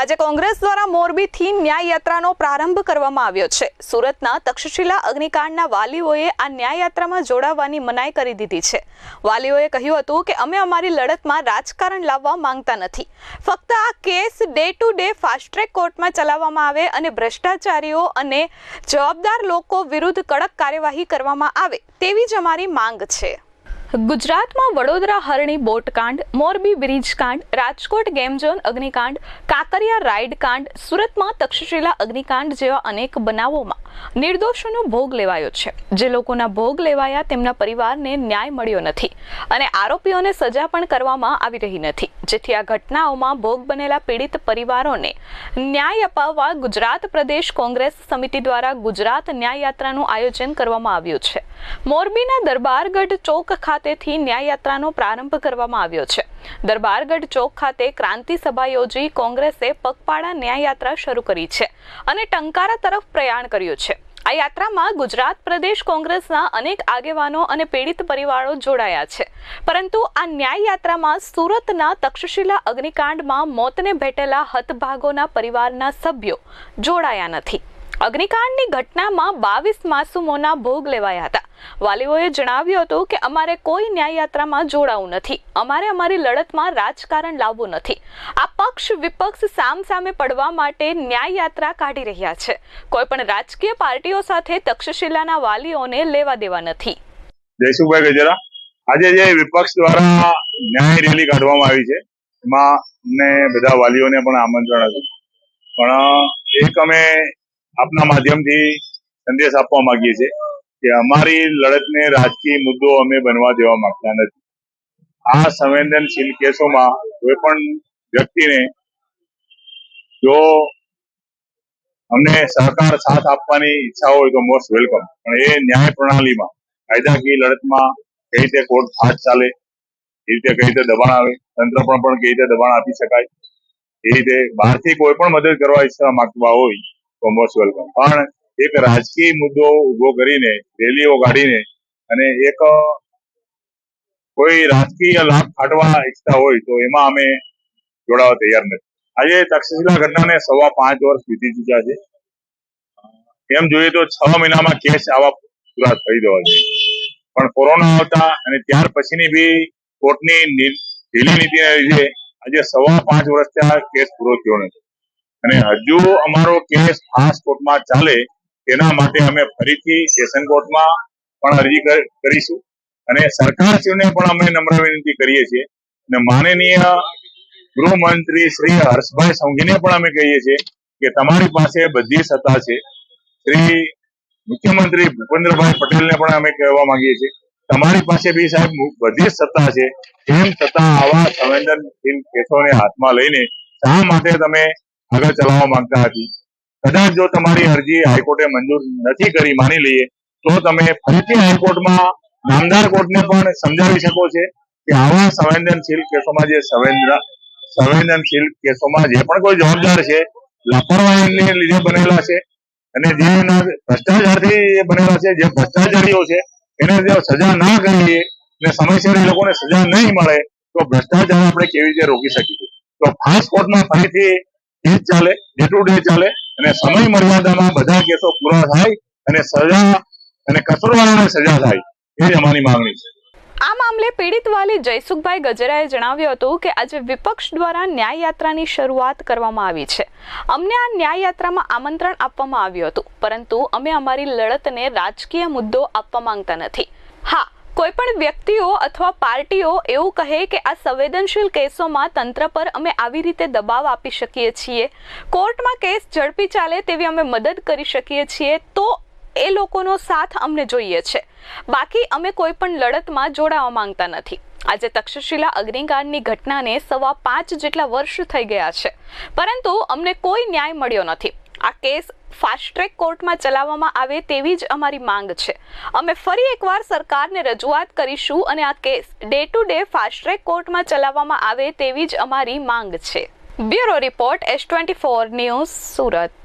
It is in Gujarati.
આજે કોંગ્રેસ દ્વારા મોરબીથી ન્યાય યાત્રાનો પ્રારંભ કરવામાં આવ્યો છે. સુરતના તક્ષશિલા અગ્નિકાંડના વાલીઓએ આ ન્યાય યાત્રામાં જોડાવાની મનાઈ કરી દીધી છે. વાલીઓએ કહ્યું હતું કે, અમે અમારી લડતમાં રાજકારણ લાવવા માંગતા નથી. ફક્ત આ case day to day fast track કોર્ટમાં ચલાવવામાં આવે અને ભ્રષ્ટાચારીઓ અને જવાબદાર લોકો વિરુદ્ધ કડક કાર્યવાહી કરવામાં આવે તેવી જ અમારી માંગ છે. ગુજરાતમાં વડોદરા હરણી બોટકાંડ મોરબી બ્રિજ કાંડ, રાજકોટ ગેમઝોન અગ્નિકાંડ, કાંકરિયા રાઇડ કાંડ, સુરતમાં તક્ષશિલા અગ્નિકાંડ જેવા અનેક બનાવોમાં નિર્દોષોનો ભોગ લેવાયો છે. જે લોકોના ભોગ લેવાયા તેમના પરિવારને ન્યાય મળ્યો નથી અને આરોપીઓને સજા પણ કરવામાં આવી રહી નથી. જેથી આ ઘટનાઓમાં ભોગ બનેલા પીડિત પરિવારોને ન્યાય અપાવવા ગુજરાત પ્રદેશ કોંગ્રેસ સમિતિ દ્વારા ગુજરાત ન્યાય યાત્રાનું આયોજન કરવામાં આવ્યું છે. મોરબીના દરબારગઢ ચોક ખાતેથી ન્યાયયાત્રાનો પ્રારંભ કરવામાં આવ્યો છે. દરબારગઢ ચોક ખાતે ક્રાંતિ સભા યોજી કોંગ્રેસે પગપાળા ન્યાયયાત્રા શરૂ કરી છે અને ટંકારા તરફ પ્રયાણ કર્યું છે. આ યાત્રામાં ગુજરાત પ્રદેશ કોંગ્રેસના અનેક આગેવાનો અને પીડિત પરિવારો જોડાયા છે. પરંતુ આ ન્યાય યાત્રામાં સુરતના તક્ષશિલા અગ્નિકાંડમાં મોતને ભેટેલા હતભાગોના પરિવારના સભ્યો જોડાયા નથી. અગ્નિકાંડની ઘટનામાં બાવીસ માસુમોના ભોગ લેવાયા હતા. વાલીઓએ જણાવ્યું હતું કે અમારે કોઈ ન્યાય યાત્રામાં જોડાવું નથી. અમારે અમારી લડતમાં રાજકારણ લાવવું નથી. આ પક્ષ વિપક્ષ સામ સામે પડવા માટે ન્યાય યાત્રા કાઢી રહ્યા છે. કોઈ પણ રાજકીય પાર્ટીઓ સાથે તક્ષશિલાના વાલીઓને લેવા દેવા નથી. જયસુભાઈ ગજેરા, આજે જે વિપક્ષ દ્વારા ન્યાય રેલી કાઢવામાં આવી છે, એમાં અમને બધા વાલીઓને પણ આમંત્રણ હતું. પણ એક અમે આપના માધ્યમથી સંદેશ આપવા માંગીએ છીએ કે અમારી લડતને રાજકીય મુદ્દો અમે બનવા દેવા માંગતા નથી. આ સંવેદનશીલ કેસોમાં કોઈ પણ વ્યક્તિને જો અમને સહકાર સાથ આપવાની ઈચ્છા હોય તો મોસ્ટ વેલકમ. પણ એ ન્યાય પ્રણાલીમાં, કાયદાકીય લડતમાં કઈ રીતે કોર્ટ હાથ ચાલે, એ રીતે કઈ રીતે દબાણ આવે, તંત્ર પણ કઈ રીતે દબાણ આપી શકાય, એ રીતે બહારથી કોઈ પણ મદદ કરવા ઈચ્છા માંગવા હોય મોસ્ટ વેલકમ પણ એક રાજકીય મુદ્દો ઊભો કરીને, રેલીઓ કાઢીને અને એક કોઈ રાજકીય લાભ કાઢવા ઈચ્છતા હોય તો એમાં અમે જોડાવા તૈયાર નથી. આજે તક્ષશિલા ઘટનાને સવા પાંચ વર્ષ વીતી ચુક્યા છે. એમ જોઈએ તો છ મહિનામાં કેસ આવા પૂરા થઈ જવા જોઈએ પણ કોરોના આવતા અને ત્યાર પછીની બી કોર્ટની ઢીલી નીતિને લીધે આજે સવા પાંચ વર્ષ ત્યાં કેસ પૂરો થયો નથી. અને હજુ અમારો કેસ ખાસ કોર્ટમાં ચાલે તેના માટે અમે ફરીથી સેશન કોર્ટમાં પણ અરજી કરીશું. અને સરકારશ્રીને પણ અમે નમ્ર વિનંતી કરીએ છીએ. અને માનનીય ગૃહમંત્રી શ્રી હર્ષભાઈ સંઘીને પણ અમે કહીએ છીએ કે તમારી પાસે બધી સત્તા છે. શ્રી મુખ્યમંત્રી ભૂપેન્દ્રભાઈ પટેલને પણ અમે કહેવા માંગીએ છીએ. તમારી પાસે બી સાહેબ બધી સત્તા છે. તેમ છતાં આવા સંવેદનશીલ કેસોને હાથમાં લઈને શા માટે તમે આગળ ચલાવવા માંગતા હતી. કદાચ જો તમારી અરજી હાઈકોર્ટે મંજૂર નથી કરી, માની લઈએ, તો તમે ફરીથી હાઈકોર્ટમાં નામદાર કોર્ટને પણ સમજાવી શકો છો કે આવા સંવેદનશીલ કેસોમાં જે સંવેદના, સંવેદનશીલ કેસોમાં જે પણ કોઈ જવાબદાર છે, લાપરવાહીને લીધે બનેલા છે અને જે ભ્રષ્ટાચારથી બનેલા છે, જે ભ્રષ્ટાચારીઓ છે, એને જો સજા ના કરીએ અને સમયસર એ લોકોને સજા નહીં મળે, તો ભ્રષ્ટાચાર આપણે કેવી રીતે રોકી શકીશું? તો ફાસ્ટ કોર્ટમાં ફરીથી કેસ ચાલે ડે ટુ ડે ચાલે, અને સમય મર્યાદામાં બધા કેસો પૂરા થાય અને સજા અને કસૂરવારોને સજા થાય, એ અમારી માંગણી છે. આ મામલે પીડિત વાલી જયસુખભાઈ ગજેરાએ જણાવ્યું હતું કે આજે વિપક્ષ દ્વારા ન્યાય યાત્રાની શરૂઆત કરવામાં આવી છે. અમને આ ન્યાય યાત્રામાં આમંત્રણ આપવામાં આવ્યું હતું, પરંતુ અમે અમારી લડતને રાજકીય મુદ્દો આપવા માંગતા નથી. હા કોઈ પણ વ્યક્તિઓ અથવા પાર્ટીઓ એવું કહે કે આ સંવેદનશીલ કેસોમાં તંત્ર પર અમે આવી રીતે દબાવ આપી શકીએ છીએ. કોર્ટમાં કેસ ઝડપી ચાલે તેવી અમે મદદ કરી શકીએ છીએ, તો એ લોકોનો સાથ અમને જોઈએ છે. બાકી અમે કોઈ પણ લડતમાં જોડાવા માંગતા નથી. આજે તક્ષશિલા અગ્નિકાંડની ઘટનાને સવા પાંચ જેટલા વર્ષ થઈ ગયા છે. પરંતુ અમને કોઈ ન્યાય મળ્યો નથી. આ કેસ ફાસ્ટ ટ્રેક કોર્ટમાં ચલાવવામાં આવે તેવી જ અમારી માંગ છે. અમે ફરી એકવાર સરકારને રજૂઆત કરીશું અને આ case day to day fast track કોર્ટમાં ચલાવવામાં આવે તેવી જ અમારી માંગ છે. Bureau report S twenty four news Surat.